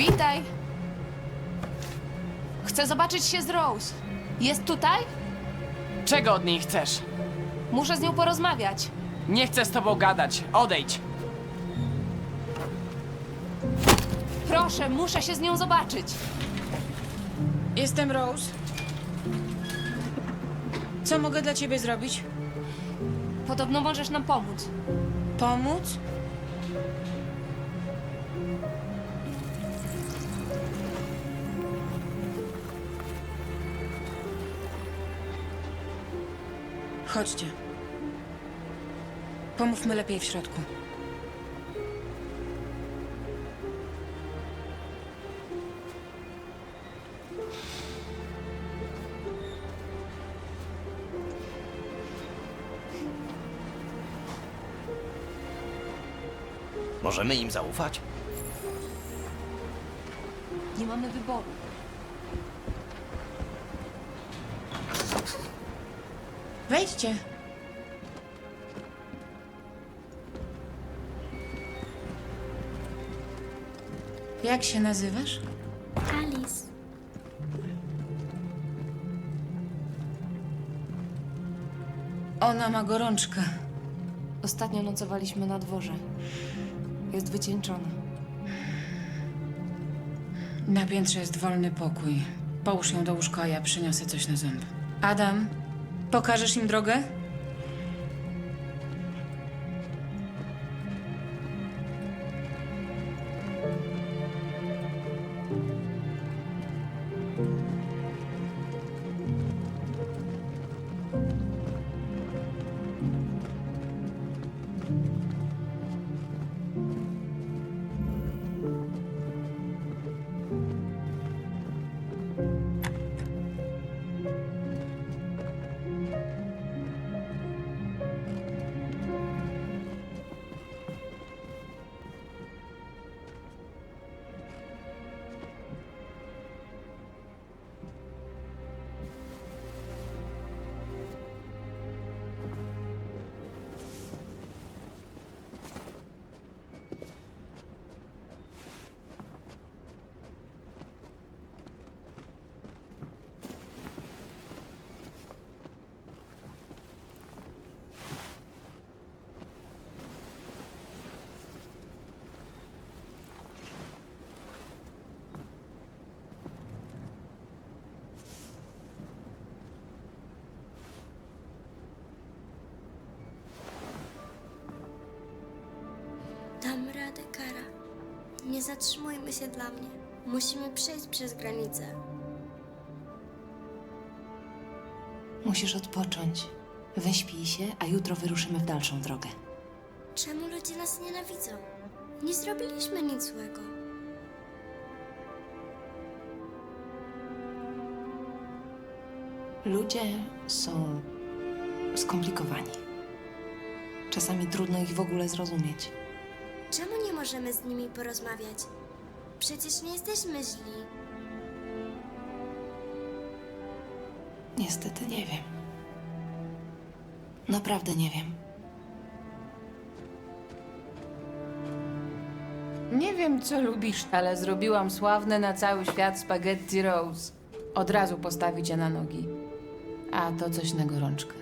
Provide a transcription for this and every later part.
Witaj. Chcę zobaczyć się z Rose. Jest tutaj? Czego od niej chcesz? Muszę z nią porozmawiać. Nie chcę z tobą gadać. Odejdź. Proszę, muszę się z nią zobaczyć. Jestem Rose. Co mogę dla ciebie zrobić? Podobno możesz nam pomóc. Pomóc? Chodźcie. Pomówmy lepiej w środku. Możemy im zaufać? Nie mamy wyboru. Wejdźcie. Jak się nazywasz? Alice. Ona ma gorączkę. Ostatnio nocowaliśmy na dworze. Jest wycieńczona. Na piętrze jest wolny pokój. Połóż ją do łóżka, a ja przyniosę coś na ząb. Adam, pokażesz im drogę? Zatrzymujmy się dla mnie. Musimy przejść przez granicę. Musisz odpocząć. Wyśpij się, a jutro wyruszymy w dalszą drogę. Czemu ludzie nas nienawidzą? Nie zrobiliśmy nic złego. Ludzie są skomplikowani. Czasami trudno ich w ogóle zrozumieć. Czemu nie możemy z nimi porozmawiać? Przecież nie jesteśmy źli. Niestety nie wiem. Naprawdę nie wiem. Nie wiem, co lubisz, ale zrobiłam sławne na cały świat spaghetti rose. Od razu postawić je na nogi. A to coś na gorączkę.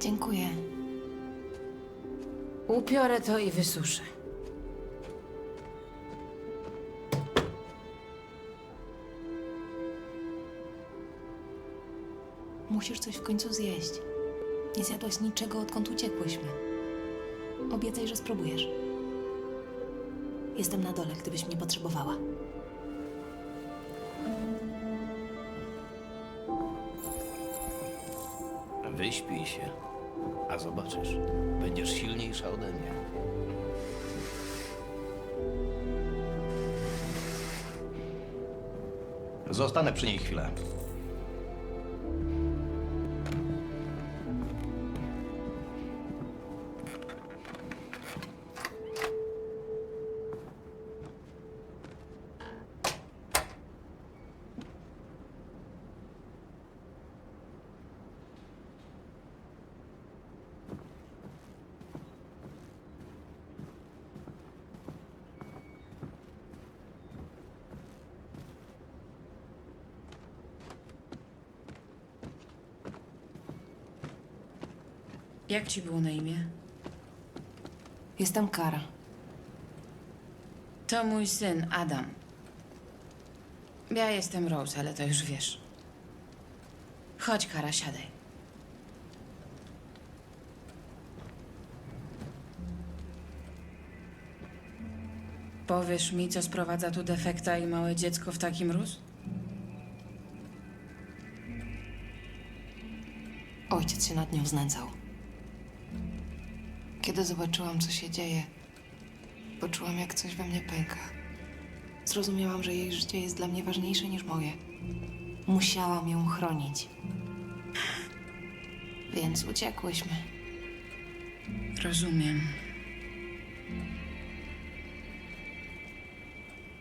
Dziękuję. Upiorę to i wysuszę. Musisz coś w końcu zjeść. Nie zjadłaś niczego, odkąd uciekłyśmy. Obiecaj, że spróbujesz. Jestem na dole, gdybyś mnie potrzebowała. Wyśpij się, a zobaczysz, będziesz silniejsza ode mnie. Zostanę przy niej chwilę. Jak ci było na imię? Jestem Kara. To mój syn, Adam. Ja jestem Rose, ale to już wiesz. Chodź, Kara, siadaj. Powiesz mi, co sprowadza tu defekta i małe dziecko w taki mróz? Ojciec się nad nią znęcał. Kiedy zobaczyłam, co się dzieje, poczułam, jak coś we mnie pęka. Zrozumiałam, że jej życie jest dla mnie ważniejsze niż moje. Musiałam ją chronić. Więc uciekłyśmy. Rozumiem.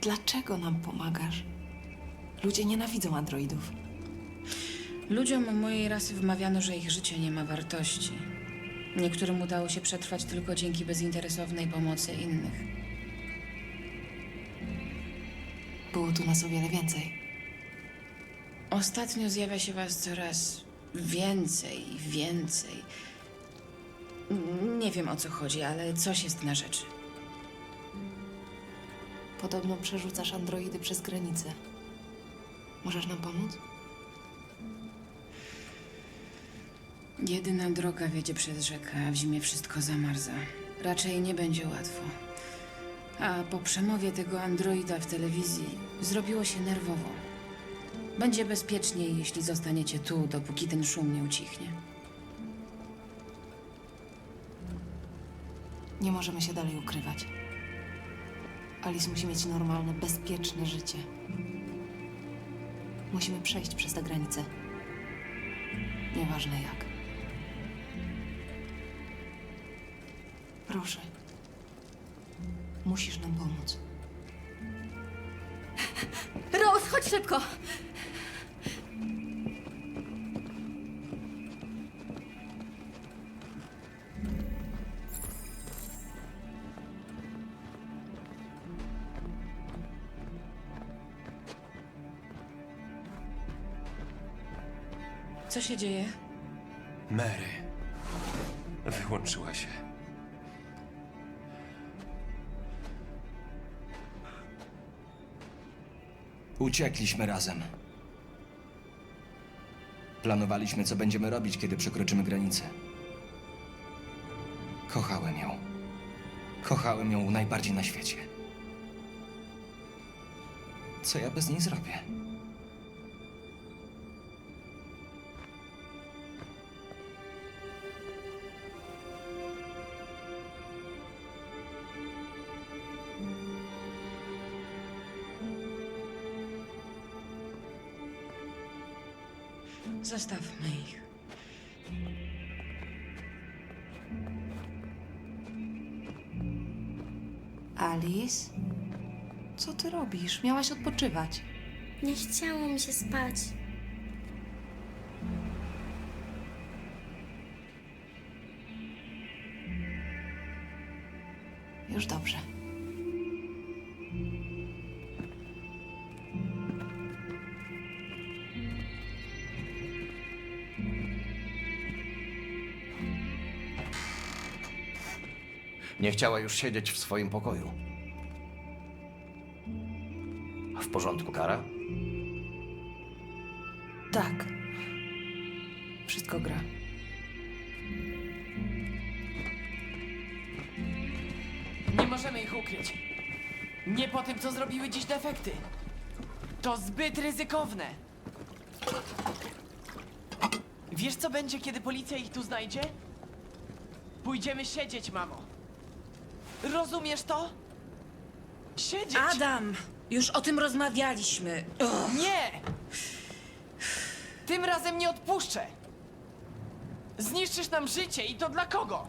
Dlaczego nam pomagasz? Ludzie nienawidzą androidów. Ludziom mojej rasy wmawiano, że ich życie nie ma wartości. Niektórym udało się przetrwać tylko dzięki bezinteresownej pomocy innych. Było tu nas o wiele więcej. Ostatnio zjawia się was coraz więcej i więcej. N- Nie wiem o co chodzi, ale coś jest na rzeczy. Podobno przerzucasz androidy przez granicę. Możesz nam pomóc? Jedyna droga wiedzie przez rzekę, a w zimie wszystko zamarza. Raczej nie będzie łatwo. A po przemowie tego androida w telewizji zrobiło się nerwowo. Będzie bezpieczniej, jeśli zostaniecie tu, dopóki ten szum nie ucichnie. Nie możemy się dalej ukrywać. Alice musi mieć normalne, bezpieczne życie. Musimy przejść przez tę granicę. Nieważne jak. Proszę. Musisz nam pomóc. Rose, chodź szybko! Co się dzieje? Mary wyłączyła się. Uciekliśmy razem. Planowaliśmy, co będziemy robić, kiedy przekroczymy granicę. Kochałem ją. Kochałem ją najbardziej na świecie. Co ja bez niej zrobię? Zostawmy ich. Alice? Co ty robisz? Miałaś odpoczywać. Nie chciało mi się spać. Już dobrze. Nie chciała już siedzieć w swoim pokoju. W porządku, Kara? Tak. Wszystko gra. Nie możemy ich ukryć. Nie po tym, co zrobiły dziś defekty. To zbyt ryzykowne. Wiesz, co będzie, kiedy policja ich tu znajdzie? Pójdziemy siedzieć, mamo. Rozumiesz to? Siedzieć! Adam! Już o tym rozmawialiśmy. Ugh. Nie! Tym razem nie odpuszczę! Zniszczysz nam życie i to dla kogo?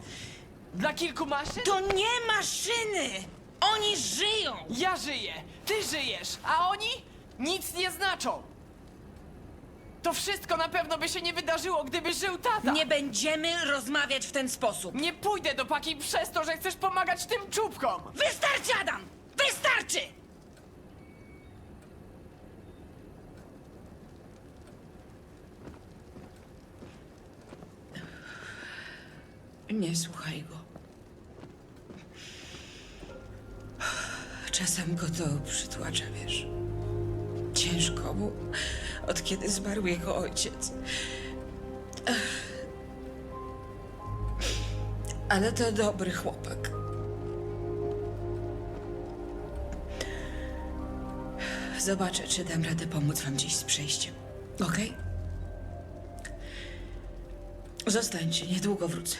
Dla kilku maszyn? To nie maszyny! Oni żyją! Ja żyję, ty żyjesz, a oni nic nie znaczą! To wszystko na pewno by się nie wydarzyło, gdyby żył tata! Nie będziemy rozmawiać w ten sposób. Nie pójdę do paki przez to, że chcesz pomagać tym czubkom! Wystarczy, Adam! Wystarczy! Nie słuchaj go. Czasem go to przytłacza, wiesz. Ciężko mu, od kiedy zmarł jego ojciec. Ale to dobry chłopak. Zobaczę, czy dam radę pomóc wam gdzieś z przejściem. Okej? Zostańcie, niedługo wrócę.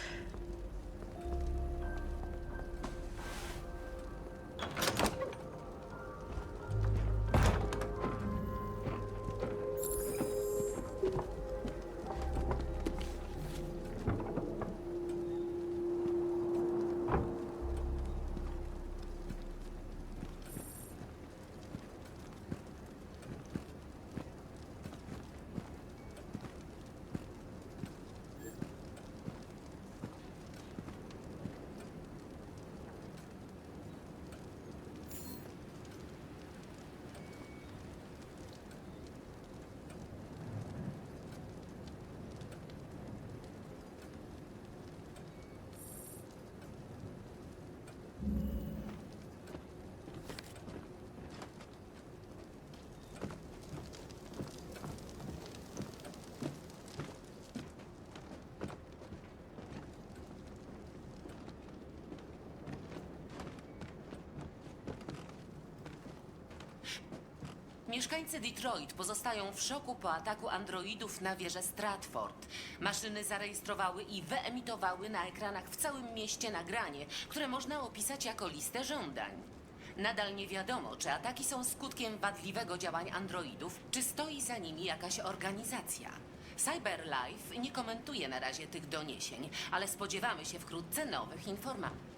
Mieszkańcy Detroit pozostają w szoku po ataku androidów na wieżę Stratford. Maszyny zarejestrowały i wyemitowały na ekranach w całym mieście nagranie, które można opisać jako listę żądań. Nadal nie wiadomo, czy ataki są skutkiem wadliwego działań androidów, czy stoi za nimi jakaś organizacja. CyberLife nie komentuje na razie tych doniesień, ale spodziewamy się wkrótce nowych informacji.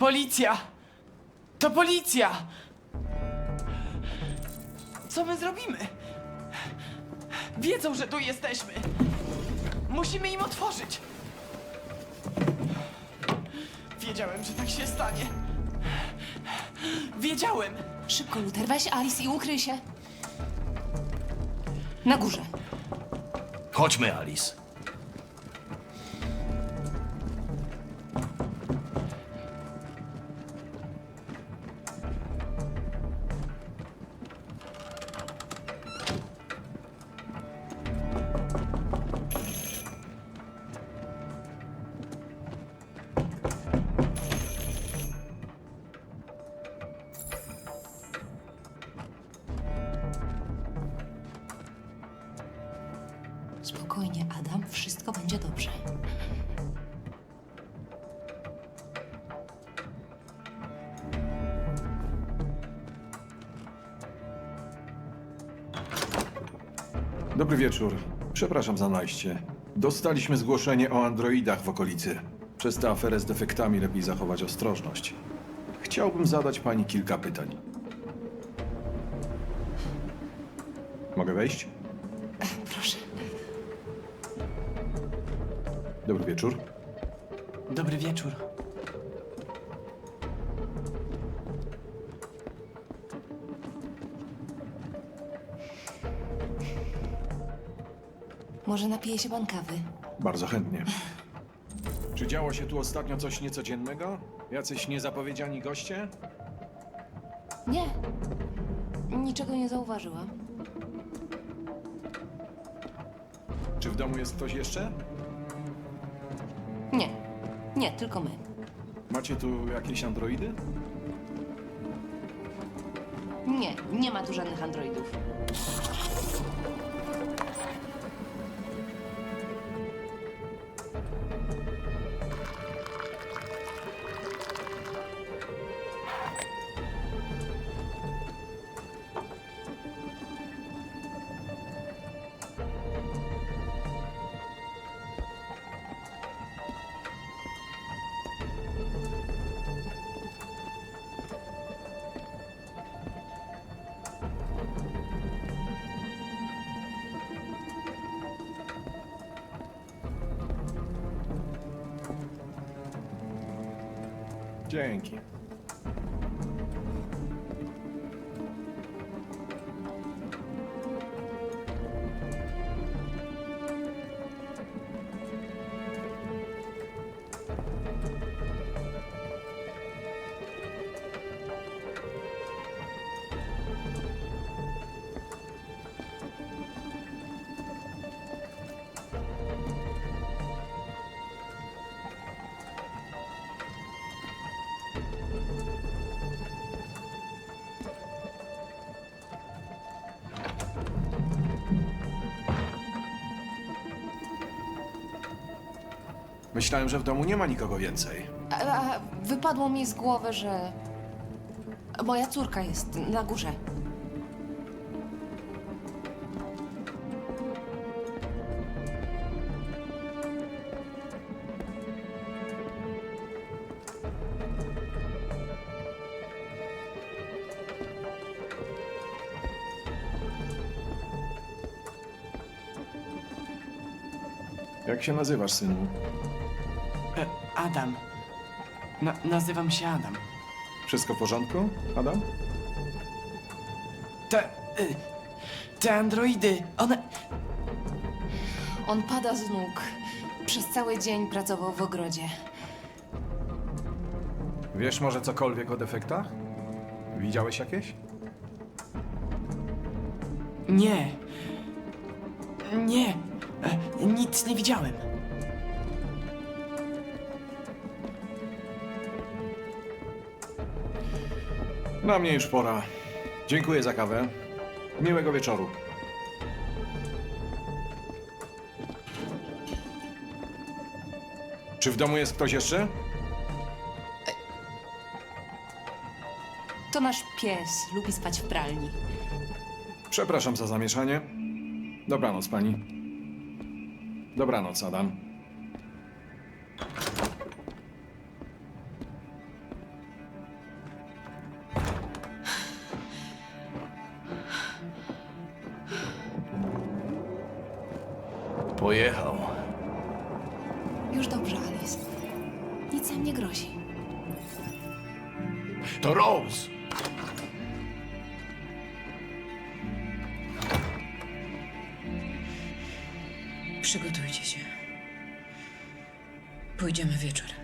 Policja! To policja! Co my zrobimy? Wiedzą, że tu jesteśmy. Musimy im otworzyć. Wiedziałem, że tak się stanie. Wiedziałem. Szybko, Luther, weź Alice i ukryj się. Na górze. Chodźmy, Alice. Dobry wieczór. Przepraszam za najście. Dostaliśmy zgłoszenie o androidach w okolicy. Przez tę aferę z defektami lepiej zachować ostrożność. Chciałbym zadać pani kilka pytań. Mogę wejść? Proszę. Dobry wieczór. Dobry wieczór. Może napije się pan kawy? Bardzo chętnie. Czy działo się tu ostatnio coś niecodziennego? Jacyś niezapowiedziani goście? Nie. Niczego nie zauważyłam. Czy w domu jest ktoś jeszcze? Nie. Nie, tylko my. Macie tu jakieś androidy? Nie, nie ma tu żadnych androidów. Dzięki. Myślałem, że w domu nie ma nikogo więcej. A, a wypadło mi z głowy, że moja córka jest na górze. Jak się nazywasz, synu? E, Adam. Na, nazywam się Adam. Wszystko w porządku, Adam? Te. Y, te androidy, one. On pada z nóg. Przez cały dzień pracował w ogrodzie. Wiesz może cokolwiek o defektach? Widziałeś jakieś? Nie. Nie. E, nic nie widziałem. Na mnie już pora. Dziękuję za kawę. Miłego wieczoru. Czy w domu jest ktoś jeszcze? To nasz pies. Lubi spać w pralni. Przepraszam za zamieszanie. Dobranoc, pani. Dobranoc, Adam. Pojechał. Już dobrze, Alice. Nic nam nie grozi. To Rose! Przygotujcie się. Pójdziemy wieczorem.